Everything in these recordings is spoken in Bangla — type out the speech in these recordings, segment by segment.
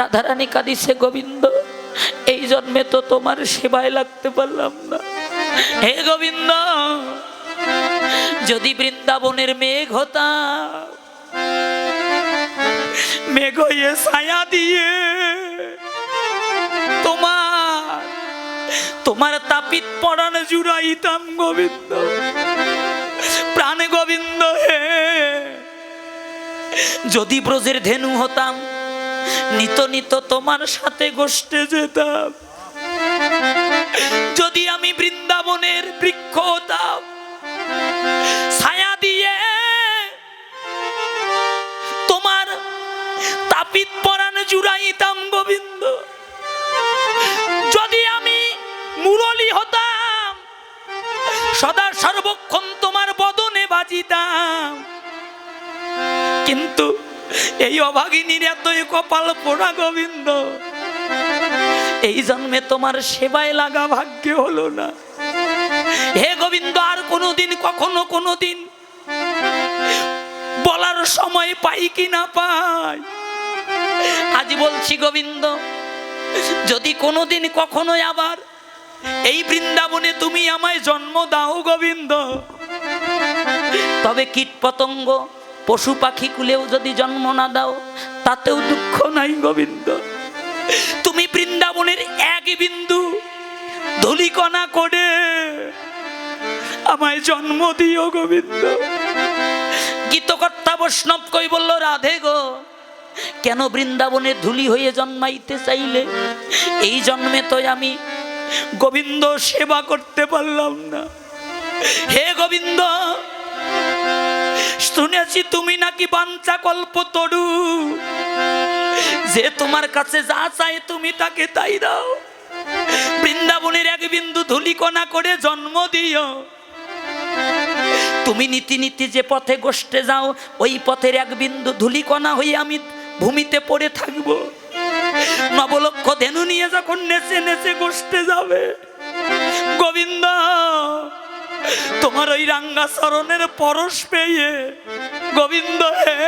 রাধারানী কাঁদিছে, গোবিন্দ, এই জন্মে তো তোমার সেবায় লাগতে পারলাম না। হে গোবিন্দ, যদি বৃন্দাবনের মেঘ হতাম মেঘ হয়ে ছায়া দিয়ে তোমার তোমার তাপিত পড়ান জুড়াইতাম, গোবিন্দ। প্রাণ গোবিন্দ হে, যদি ব্রজের ধেনু হতাম নিত নিত তোমার সাথে গোষ্ঠে যেতাম। যদি আমি বৃন্দাবনের বৃক্ষ হতাম, ছায়া দিয়ে তোমার তাপিত পরাণ জুড়াইতাম গোবিন্দ। যদি আমি মুরলি হতাম, সদা সর্বক্ষণ তোমার বদনে বাজিতাম। কিন্তু এই অভাগিনীর এতই কপাল পোড়া গোবিন্দ। এই জন্মে তোমার সেবায় লাগা ভাগ্য হলো না। হে গোবিন্দ, আর কোনোদিন, কখনো কোনোদিন বলার সময় পাই কি না পাই? আজ বলছি গোবিন্দ, যদি কোনোদিন কখনো আবার এই বৃন্দাবনে তুমি আমায় জন্ম দাও গোবিন্দ, তবে কীট পতঙ্গ পশু পাখি কুলেও যদি জন্ম না দাও, তাতেও দুঃখ নাই গোবিন্দ। তুমি বৃন্দাবনের এক বিন্দু ধুলিকণা করে আমায় জন্ম দিও গোবিন্দ। গীতকর্তা বৈষ্ণব কই বলল, রাধে গো, কেন বৃন্দাবনে ধুলি হয়ে জন্মাইতে চাইলে? এই জন্মে তো আমি গোবিন্দ সেবা করতে পারলাম না। হে গোবিন্দ শুনেছি তুমি নাকি বাঞ্চা কল্প তরু। যে তোমার কাছে যা চায় তুমি তাকে তাই দাও। বৃন্দাবনের এক বিন্দু ধুলিকণা করে জন্ম দিও। তুমি নীতি নীতি যে পথে গোষ্ঠে যাও, ওই পথের এক বিন্দু ধুলিকণা হয়ে আমি ভূমিতে পড়ে থাকব। নবলক্ষ ধেনু নিয়ে যখন নেচে নেচে গোষ্ঠে যাবে, গোবিন্দ তোমার ওই রাঙ্গা চরণের পরশ পেয়ে গোবিন্দ হে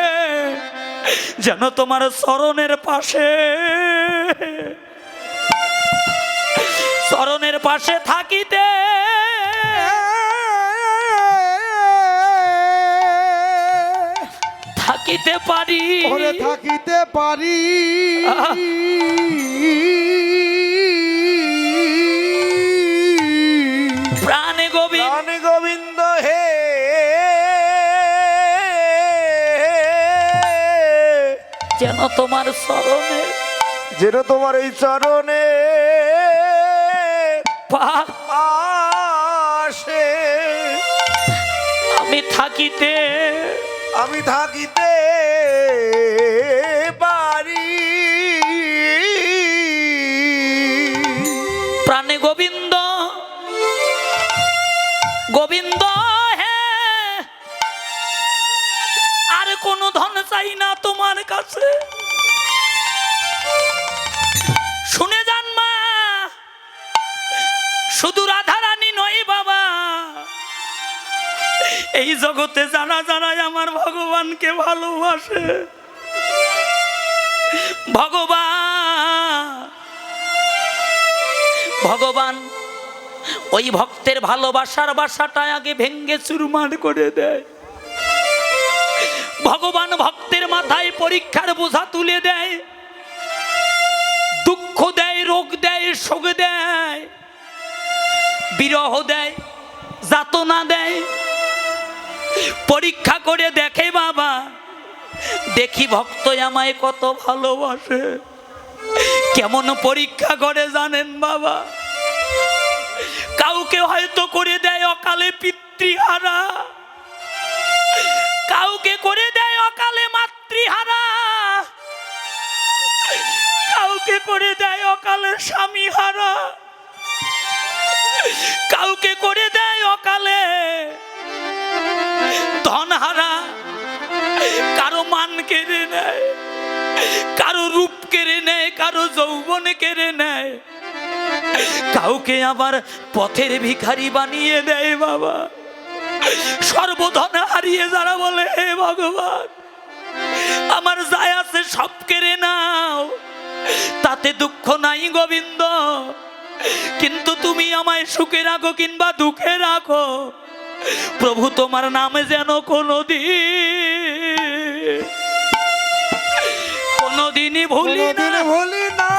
যেন তোমার চরণের পাশে চরণের পাশে থাকিতে। থাকিতে পারি। থাকিতে পারি। তোমার চরণে। যেন তোমার এই চরণে পাশে। আসে আমি থাকিতে। আমি থাকিতে। এই জগতে যারা যারাই আমার ভগবানকে ভালোবাসে, ভগবান ভগবান, ওই ভক্তের ভালোবাসার বাসাটা আগে ভেঙ্গে চুরমার করে দেয়। ভগবান ভক্তের মাথায় পরীক্ষার বোঝা তুলে দেয়, দুঃখ দেয়, রোগ দেয়, শোক দেয়, বিরহ দেয়, যাতনা দেয়। পরীক্ষা করে দেখে বাবা। দেখি ভক্ত আমায় কত ভালোবাসে। কেমন পরীক্ষা করে জানেন বাবা। কাউকে হয়তো করে দেয় অকালে পিতৃহারা। কাউকে করে দেয় অকালে মাতৃহারা। কাউকে করে দেয় অকালে স্বামী হারা কাউকে করে দেয় অকালে ধনহারা। কারও মান কেড়ে নেয়, কারও রূপ কেড়ে নেয়, কারও যৌবন কেড়ে নেয়। কাউকে আবার পথের ভিখারি বানিয়ে দেয় বাবা। সর্বধন হারিয়ে যারা বলে, হে ভগবান, আমার যায় আছে সব কেড়ে নাও। তাতে দুঃখ নাই গোবিন্দ, কিন্তু তুমি আমায় সুখে রাখো কিংবা দুঃখে রাখো। প্রভু তোমার নামে যেন কোনোদিন কোনোদিনই ভুলি না। ভুলি না।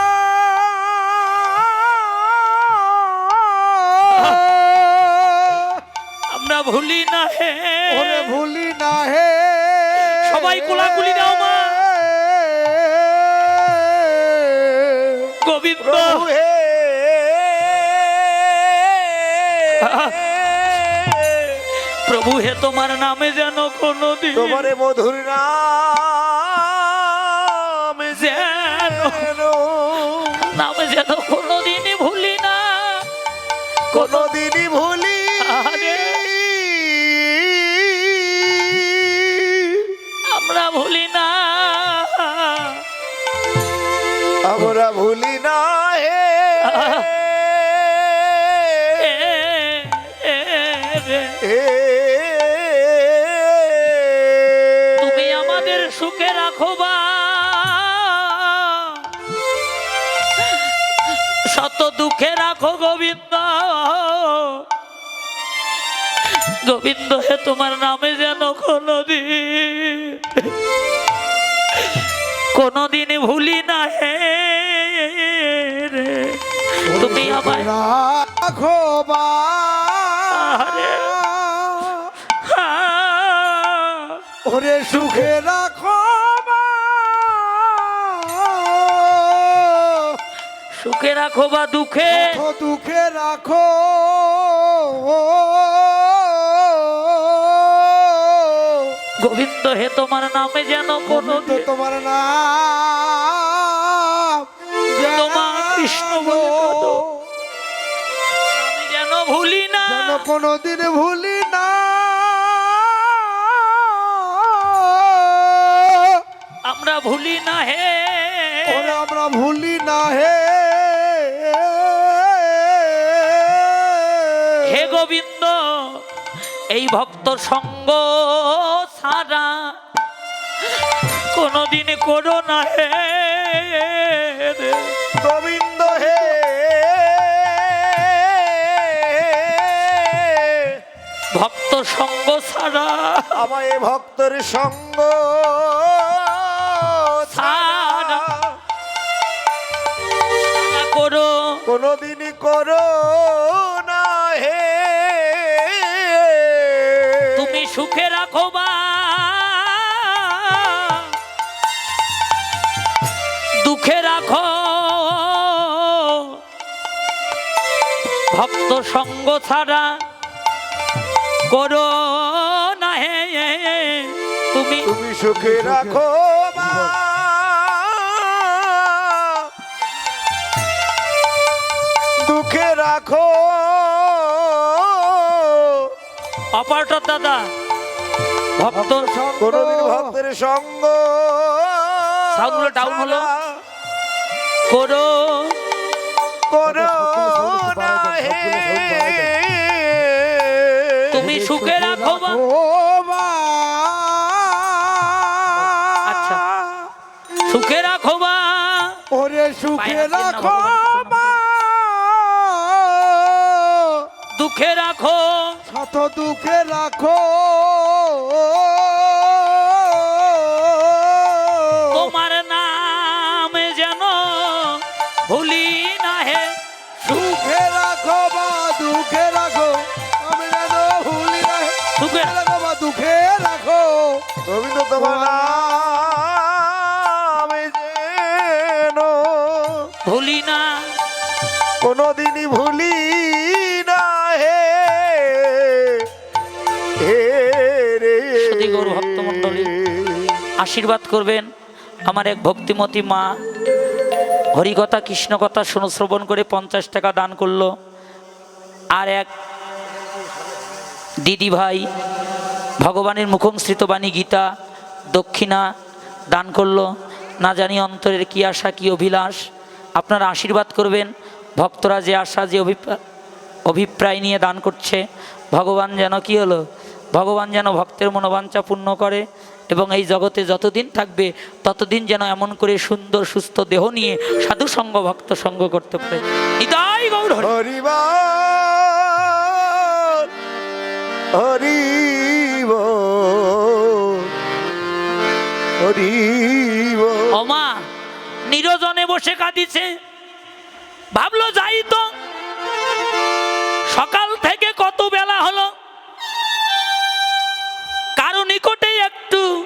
আমরা ভুলি না হে। ভুলি না হে। সবাই কোলাকুলি দাও মা। গোবিন্দ। হে। প্রভু হে তোমার নামে যেন কোনো দিন তোমারে মধুর নাম যেন নামে যেন কোনোদিনই ভুলি না। কোনো দিনই ভুলি গোবিন্দ হে তোমার নামে যেন কোনদিন কোনদিন ভুলি না হে তুমি আমার রাখো বা। ওরে সুখে রাখো সুখে রাখো বা দুঃখে। দুঃখে রাখো। গোবিন্দ হে তোমার নামে যেন কোনো তোমার নাম তোমার কৃষ্ণ আমি যেন ভুলি না। যেন কোনোদিন ভুলি না। আমরা ভুলি না হে। আমরা ভুলি না হে। হে গোবিন্দ এই ভক্ত সঙ্গ সারা কোনদিন করো না হে। গোবিন্দ হে। ভক্ত সঙ্গ সারা আমায় ভক্তর সঙ্গ ছাড়া করো। কোনদিনই করো না হে। তুমি সুখে রাখো দুঃখে রাখো। ভক্ত সঙ্গ ছাড়া করো না হে তুমি তুমি সুখে রাখো দুঃখে রাখো। অপারেটর দাদা ভক্ত কোনদিন ভক্তের সঙ্গ সাউন্ডগুলো down হলো। করো। করো না হে। তুমি সুখে রাখো আচ্ছা। সুখে রাখো বা ওরে সুখে রাখো দুঃখে রাখো। শত দুঃখে রাখো। রাখো গোবিন্দ তোমার নাম যেন ভুলি না। কোনদিনই ভুলি না হে। হে রে। গৌর ভক্তমণ্ডলী। আশীর্বাদ করবেন আমার এক ভক্তিমতী মা। হরিকথা কৃষ্ণকথা শুনো শ্রবণ করে পঞ্চাশ টাকা দান করল। আর এক দিদি ভাই ভগবানের মুখংসৃত বাণী গীতা দক্ষিণা দান করল। না জানি অন্তরের কি আশা, কি অভিলাষ। আপনারা আশীর্বাদ করবেন। ভক্তরা যে আশা, যে অভিপ্রায় নিয়ে দান করছে, ভগবান যেন কি হলো? ভগবান যেন ভক্তের মনোবাঞ্ছা পূর্ণ করে এবং এই জগতে যতদিন থাকবে, ততদিন যেন এমন করে সুন্দর, সুস্থ দেহ নিয়ে সাধু সঙ্গ, ভক্ত সঙ্গ করতে পারে। নিতাই হরি। হরিবল অমা নিরজনে বসে কাঁদিছে। ভাবলো, যাই তো। সকাল থেকে কত বেলা হলো? কারও নিকটে একটু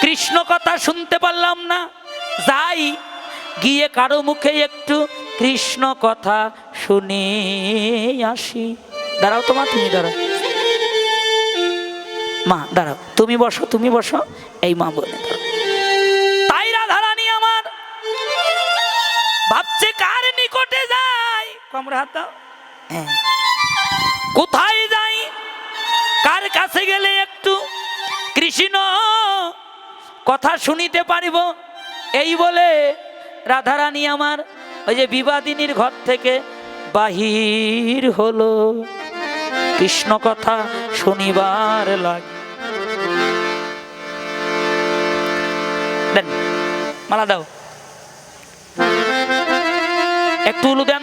কৃষ্ণ কথা শুনতে পারলাম না। যাই, গিয়ে কারও মুখে একটু কৃষ্ণ কথা শুনে আসি। দাঁড়াও তোমার তুমি দাঁড়াও। মা, দাঁড়াও। তুমি বসো তুমি বসো। এই মা বলে হাত হ্যাঁ। কোথায় যাই? কার কাছে গেলে একটু? কৃষ্ণ কথা শুনিতে পারিব। এই বলে রাধারানী আমার ওই যে বিবাদিনীর ঘর থেকে বাহির হলো। কৃষ্ণ কথা শনিবার লাগে। দেন মালা দাও। একটু উলু দেন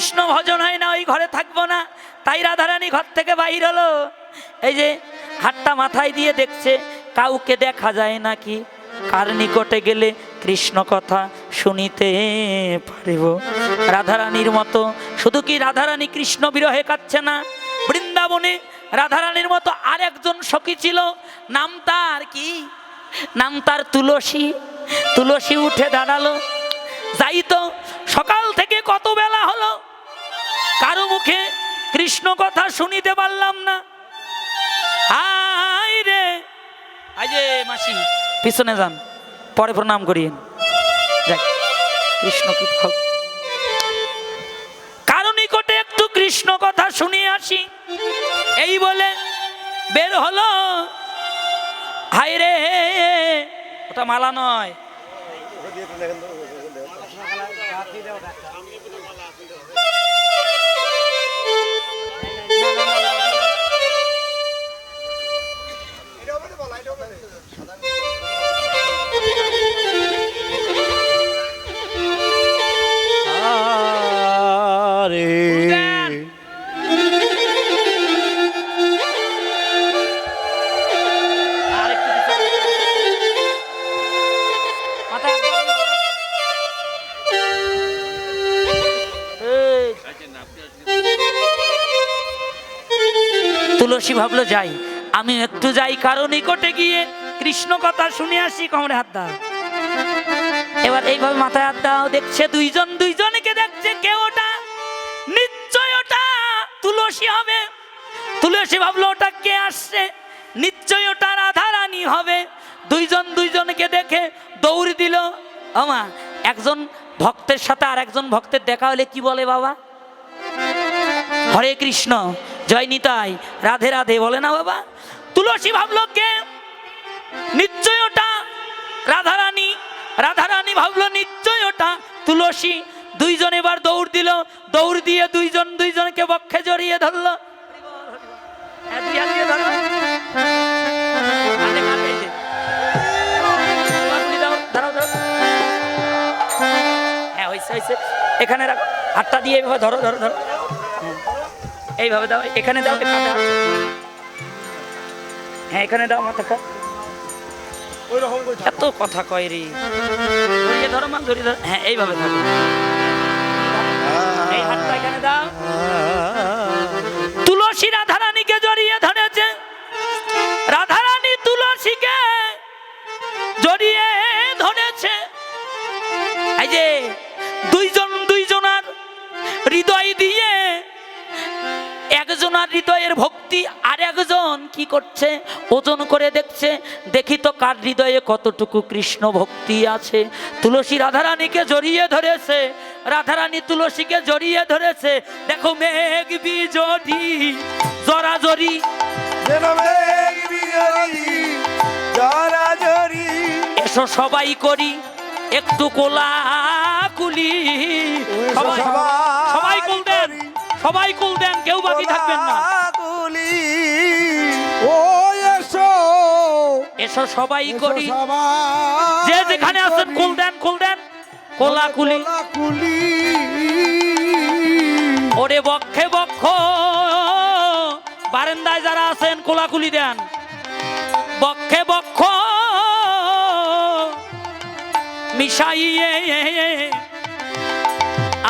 কৃষ্ণ ভজন হয় না, ওই ঘরে থাকব না। তাই রাধারানী ঘর থেকে বাইর হলো। এই যে হাতটা মাথায় দিয়ে দেখছে, কাউকে দেখা যায় নাকি? কার নিকটে গেলে কৃষ্ণ কথা শুনিতে পারিব? রাধারানীর মতো, শুধু কি রাধারানী কৃষ্ণ বিরহে কাচ্ছে না? বৃন্দাবনে রাধারানীর মতো আর একজন সখী ছিল, নাম তার কি? নাম তার তুলসী। তুলসী উঠে দাঁড়াল। যাই তো সকাল থেকে কত বেলা হলো? কারও মুখে কৃষ্ণ কথা শুনিতে পারলাম না। হাই রে। আজে মাসি। পিছনে যান পরে প্রণাম করিয়েন। যাক কৃষ্ণ কি কারও নিকটে একটু কৃষ্ণ কথা শুনিয়ে আসি। এই বলে বের হলো। হাই রে ওটা মালা নয়। তুলসী ভাবলো, যাই, আমি একটু যাই কারও নিকটে গিয়ে। কৃষ্ণ কথা শুনে আসি কমরে হাত দাও। এবার এইভাবে মাথায় হাত দাও, দেখছে দুইজন, দুইজনকে দেখছে কে ওটা? নিশ্চয় ওটা তুলসী হবে। তুলসী ভাবলো, ওটা কে আসছে? নিশ্চয় ওটা রাধা রানী হবে। দুইজন, দুইজনকে দেখে দৌড় দিল। আমা, একজন ভক্তের সাথে আর একজন ভক্তের দেখা হলে কি বলে বাবা? হরে কৃষ্ণ জয় নিতাই রাধে রাধে বলে না বাবা? তুলসী ভাবলো কে নিশ্চয় ওটা রাধারানী রাধারানী ভাবলো নিশ্চয় ওটা তুলসী। দুইজন এবার দৌড় দিল দৌড় দিয়ে দুইজন দুইজনকে বক্ষে জড়িয়ে ধরলো। হ্যাঁ, এখানে রাখো। হাতটা দিয়ে ধরো ধরো ধরো। এইভাবে দাও এখানে দাও হ্যাঁ এখানে দাও মাথাটা এত কথা কয় রে। ধরিয়ে ধরো মা ধরিয়ে ধরো। হ্যাঁ এইভাবে থাকো। এই হাতটা এখানে দাও। তুলসী রাধারানীকে জড়িয়ে ধরেছে। রাধারানী তুলসীকে জড়িয়ে ধরেছে। এই যে দুইজন দুইজনার হৃদয় দিয়ে একজনার ভক্তি আর একজন কি করছে? ওজন করে দেখছে দেখি তো কার হৃদয়ে কতটুকু কৃষ্ণ ভক্তি আছে। তুলসী রাধারানীকে জড়িয়ে ধরেছে রাধারানী তুলসীকে জড়িয়ে ধরেছে। দেখো মেঘ বিজড়ি জরাজরি। এসো সবাই করি একটু কোলা কুলি সবাই সবাই দেন সবাই কুল দেন কেউ বাকি থাকবেন না। ও এসো। এসো সবাই করি। সবাই যে যেখানে আছেন কুল দেন কুল দেন। কোলা কুলি কোলাকুলি। ওরে বক্ষে বক্ষ। বারান্দায় যারা আছেন কোলাকুলি দেন। বক্ষে বক্ষ। মিশাইয়ে।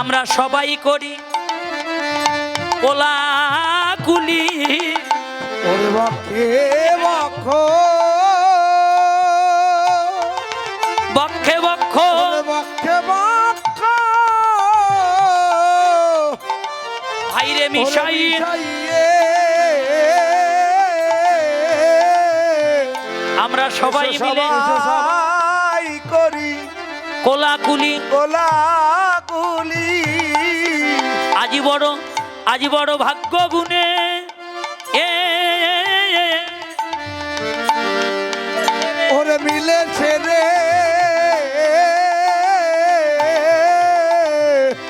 আমরা সবাই করি। কোলাকুলি ওরে বক্ষে। বক্ষ বক্ষে। বক্ষ বক্ষে বক্ষ। ভাইরে মিশাইয়ে। আমরা সবাই মিলে সবাই করি। কোলাকুলি কোলাকুলি আজি বড় আজি বড় ভাগ্য গুণে। এ ওরে মিলেছে রে।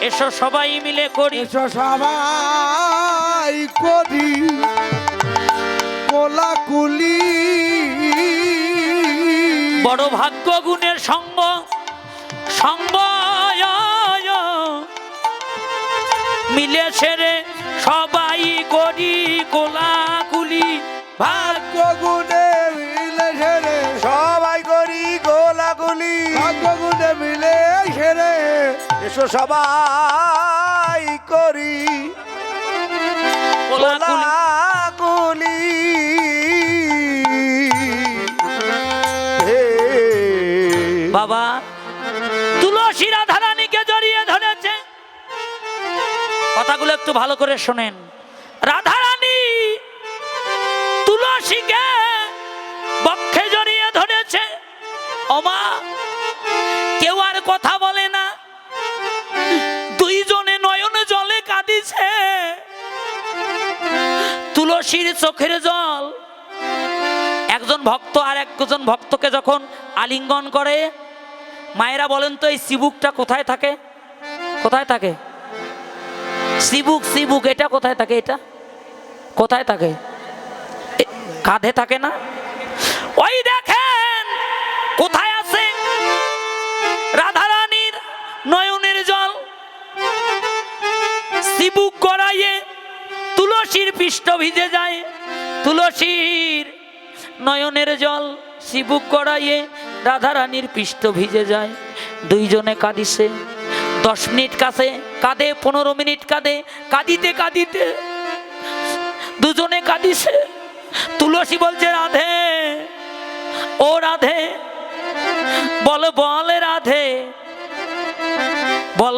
এসো সবাই মিলে করি। এসো সবাই করি। কোলাকুলি। বড় ভাগ্য গুণের সঙ্গ মিলে ছেড়ে সবাই করি কোলাকুলি। ভাগ্য গুণে মিলে ছেড়ে সবাই করি কোলাকুলি। ভাগ্য গুণে মিলে ছেড়ে এসো সবাই করি। কোলাকুলি। কথাগুলো একটু ভালো করে শোনেন। রাধারানী তুলসীকে বক্ষে জড়িয়ে ধরেছে। অমা কেউ আর কথা বলে না। দুইজনে নয়ন জলে কাঁদিছে। তুলসীর চোখের জল। একজন ভক্ত আর একজন ভক্তকে যখন আলিঙ্গন করে, মায়েরা বলেন তো, এই সিবুকটা কোথায় থাকে? কোথায় থাকে? সিবুক সিবুক, এটা কোথায় থাকে এটা? কোথায় থাকে? কাঁধে থাকে না? ওই দেখেন, কোথায় আছে? রাধারানীর নয়নের জল। সিবুক গড়াইয়ে তুলসীর পৃষ্ঠ ভিজে যায়। তুলসীর নয়নের জল শিবুক গড়াইয়ে রাধারানীর পৃষ্ঠ ভিজে যায়। দুইজনে কাঁদিছে, দশ মিনিট কাছে কাঁদে, পনেরো মিনিট কাঁদে, কাঁদিতে কাঁদিতে, দুজনে কাঁদিছে। তুলসী বলছে, রাধে, ও রাধে, বল বল রাধে, বল,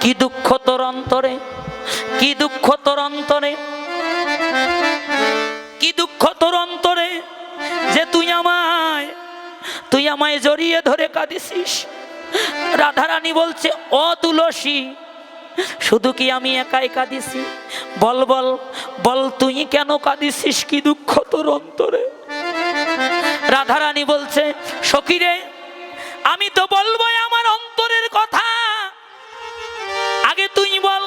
কি দুঃখ তোর অন্তরে, কি দুঃখ তোর অন্তরে, কি দুঃখ তোর অন্তরে যে তুই আমায় তুই আমায় জড়িয়ে ধরে কাঁদিসিস রাধারানী বলছে ও তুলসী শুধু কি আমি একাই কাঁদিছি? বল বল বল, তুই কেন কাঁদিসিস কি দুঃখ তোর অন্তরে? রাধারানী বলছে, সখীরে, আমি তো বলবোই আমার অন্তরের কথা। আগে তুই বল,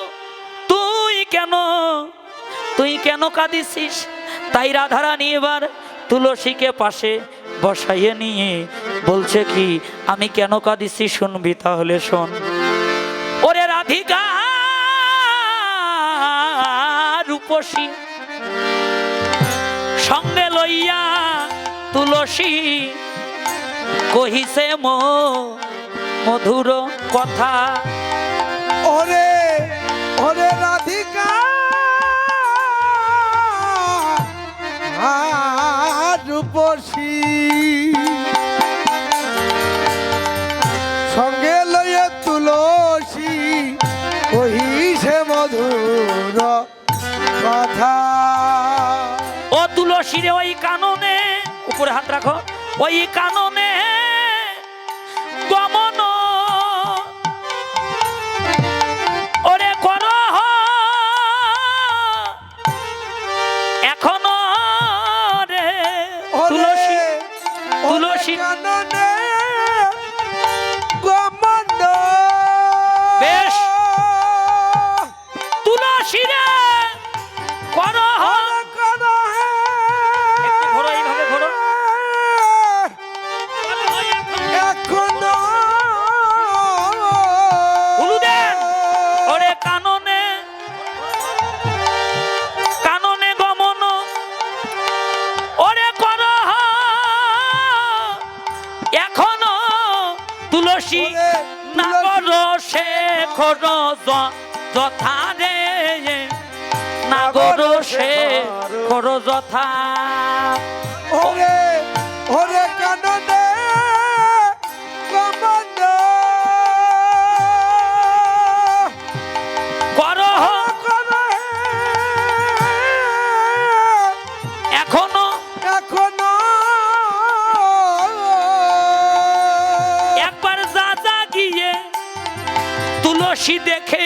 তুই কেন তুই কেন কাঁদিসিস তাই রাধারানী এবার তুলসীকে পাশে বসাইয়ে নিয়ে বলছে কি, আমি কেন কাঁদিসি শুনবি তাহলে শোন। ওরে রাধিকা রূপসী সঙ্গে লইয়া তুলসী কহিছে মো মধুর কথা। ওরে ওরে রাধিকা রূপসী সঙ্গে লইয়া তুলসী কহিছে মধুর কথা আইরে ওই কাননে উপরে হাত রাখো ওই কাননে গমন ওরে কর এখনও রে তুলসী তুলসী। কাননে খর যথা রে নাগর সে খর যথা ওরে ওরে আয় দেখে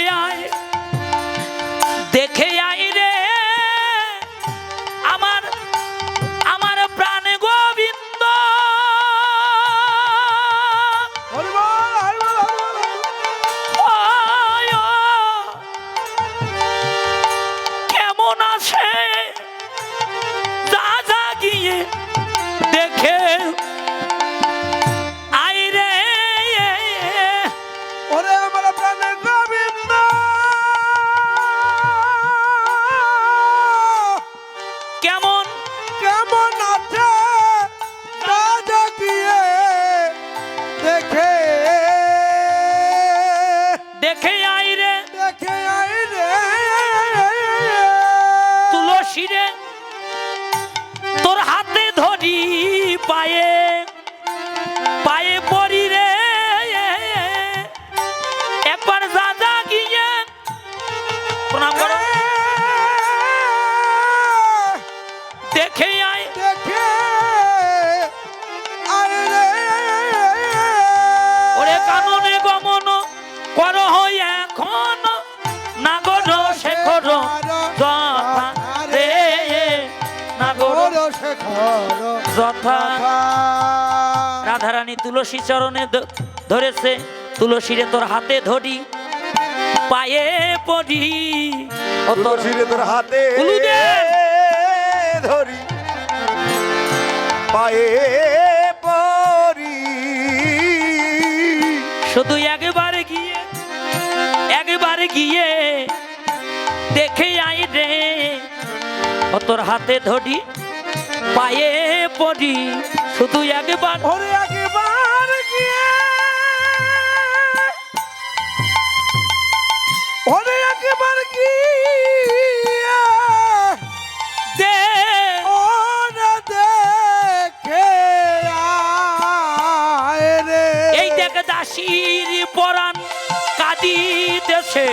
শেখর। যথা রাধারানী তুলসী চরণে ধরেছে তুলসীরে তোর হাতে ধরি পায়ে পড়ি। ও তোর তুলসীরে তোর হাতে ধরি পায়ে পরি শুধু একবার গিয়ে একবার গিয়ে দেখে আই রে। ও তোর হাতে ধরি পায়ে পড়ি শুধু একবার। ওরে একবার গিয়ে। ওরে একবার গিয়ে। দে। ওরে দেখে আয় রে। এই দেখ দাসির পরাণ কাঁদিতেছে।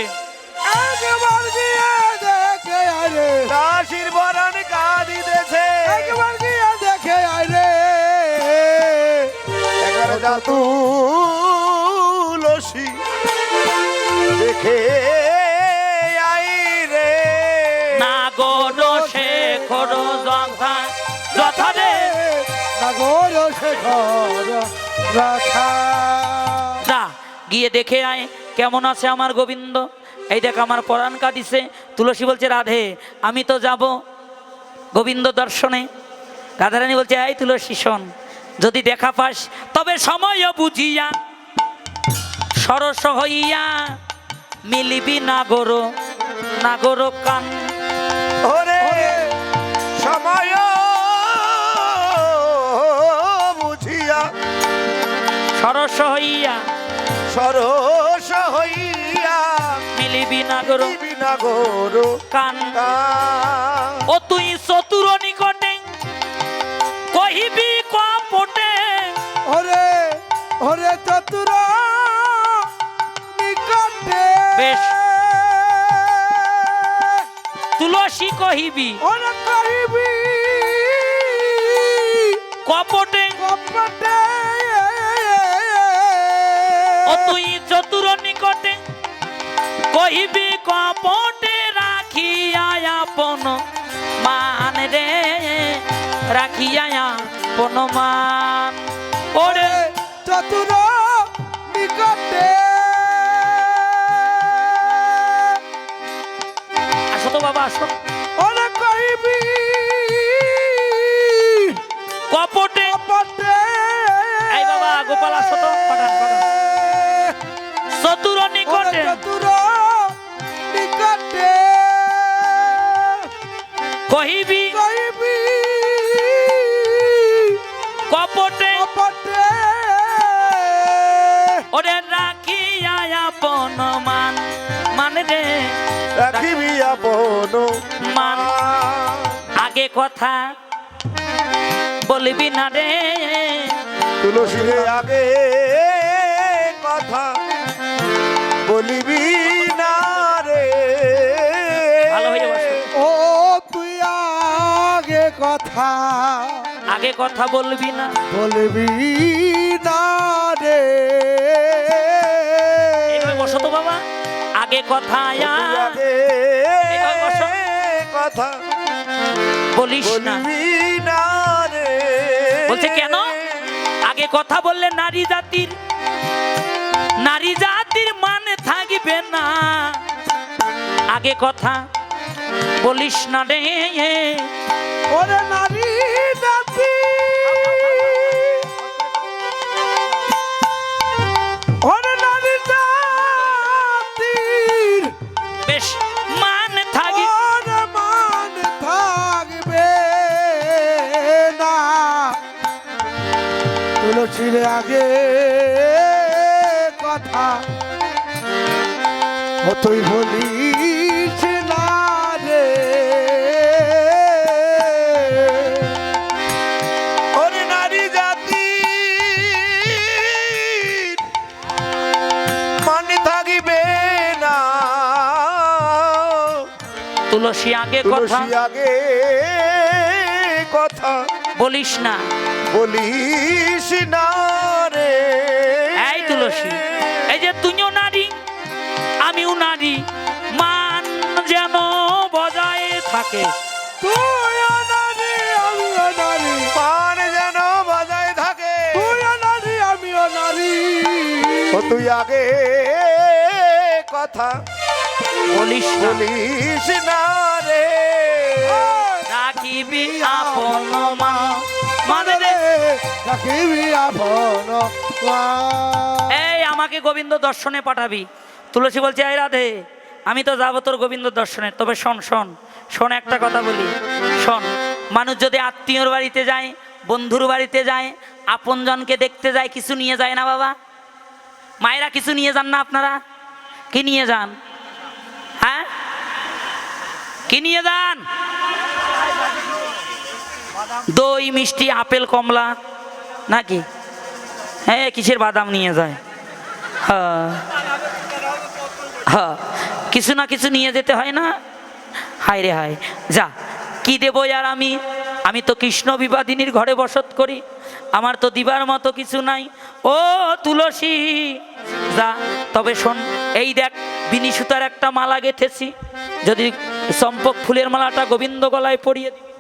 একবার তুলসী। দেখে আই রে। নাগর শেখর যথা যথা রে নাগর শেখর যা গিয়ে দেখে আয় কেমন আছে আমার গোবিন্দ। এই দেখ আমার পরাণ কাটিছে তুলসী বলছে রাধে আমি তো যাব গোবিন্দ দর্শনে। রাধারানী বলছে এই তুলসী শোন। যদি দেখা পাস তবে সময় বুঝিয়া সরস হইয়া মিলিবি নাগর নাগর কান। ওরে সময় বুঝিয়া সরস হইয়া সরস হইয়া মিলিবি নাগর বিনা গরু কান। ও তুই চতুর নিকটে বেশ। তুলসী কহিবি। কপটে। কপটে। ও তুই চতুর নিকটে। কহিবি কপটে রাখিয়া আপন মান রে। রাখিয়া আপন মান। ওরে চতুর নিকটে। বাবা আসো। ওরে কইবি কপটে। কপটে। এই বাবা, গোপাল আসো তো, পাঠান, পাঠান। চতুর নিকটে। চতুর নিকটে। কহিবি। কইবি কপটে। কপটে। ওরে রাখিয়া আপন মানে। রে রাখিবি আপন মান। আগে কথা বলবি না রে। তুলসী রে আগে কথা বলিবি না রে। ভালো হয়ে ও তুই আগে কথা আগে কথা বলবি না। বলবি না রে। আগে কথা বলিস না। বলছে কেন? আগে কথা বললে নারী জাতির নারী জাতির মানে থাকবে না। আগে কথা বলিস না রে। ওরে নারী তুলসীর আগে কথা। ও তুই বলিস না রে। ওরে নারী জাতি মানে থাকিবে না। তুলসী আগে কথা। তুলসী আগে কথা। বলিস না। বলিস না রে। এই তুলসী এই যে তুইও নারী আমিও নারী মান যেন বজায় থাকে। তুইও নারী আমিও নারী মান যেন বাজায় থাকে। তুইও নারী আমিও নারী। ও তুই আগে কথা বলিস না। বলিস না রে। রাখিবি আপন মা। মানে রে রাখিবি আপন এই আমাকে গোবিন্দ দর্শনে পাঠাবি। তুলসী বলছে এই রাধে আমি তো যাব তোর গোবিন্দ দর্শনে। তবে শোন শোন শোন একটা কথা বলি। শোন মানুষ যদি আত্মীয়র বাড়িতে যায় বন্ধুর বাড়িতে যায় আপনজনকে দেখতে যায় কিছু নিয়ে যায় না বাবা? মায়েরা কিছু নিয়ে যান না আপনারা? কি নিয়ে যান? হ্যাঁ? কি নিয়ে যান? দই, মিষ্টি, আপেল, কমলা, নাকি? হ্যাঁ কিসের বাদাম নিয়ে যায়? হ্যাঁ হ্যাঁ কিছু না কিছু নিয়ে যেতে হয় না? হায় রে হায়, যা, কি দেবো আর আমি? আমি তো কৃষ্ণ বিবাদিনীর ঘরে বসত করি, আমার তো দিবার মতো কিছু নাই। ও তুলসী, যা, তবে শোন, এই দেখ বিনি সুতার একটা মালা গেঁথেছি, যদি চম্পক ফুলের মালাটা গোবিন্দ গলায় পরিয়ে দিবি।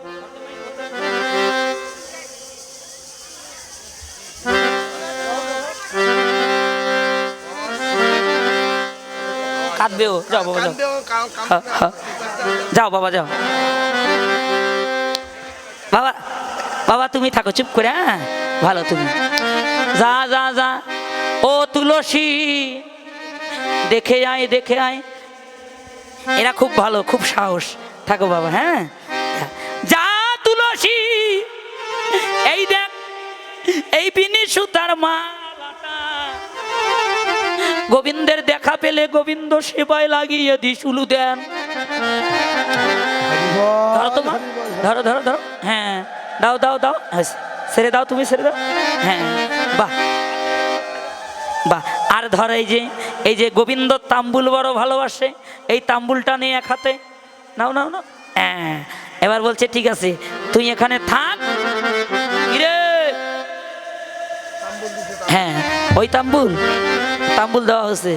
কাঁদবে ও যাও বাবা যাও। যাও বাবা যাও। বাবা বাবা তুমি থাকো চুপ করে হ্যাঁ? ভালো তুমি। যা যা যা। ও তুলসী দেখে আয় দেখে আয়। এরা খুব ভালো খুব সাহস। থাকো বাবা হ্যাঁ? যা তুলসী এই দেখ এই বিনি সুতার মালাটা। গোবিন্দের দেখা পেলে গোবিন্দ সেবায় লাগিয়ে দি শুলু দেন। ধরো ধরো ধরো ধরো। হ্যাঁ দাও দাও দাও। হ্যাঁ, সেরে দাও তুমি সেরে দাও। হ্যাঁ বাহ। বাহ আর ধর এই যে এই যে গোবিন্দ তাম্বুল বড় ভালোবাসে এই তাম্বুলটা নিয়ে এক হাতে। নাও নাও নাও। হ্যাঁ এবার বলছে ঠিক আছে তুই এখানে থাক। কিরে? হ্যাঁ ওই তাম্বুল তাম্বুল দেওয়া হয়েছে।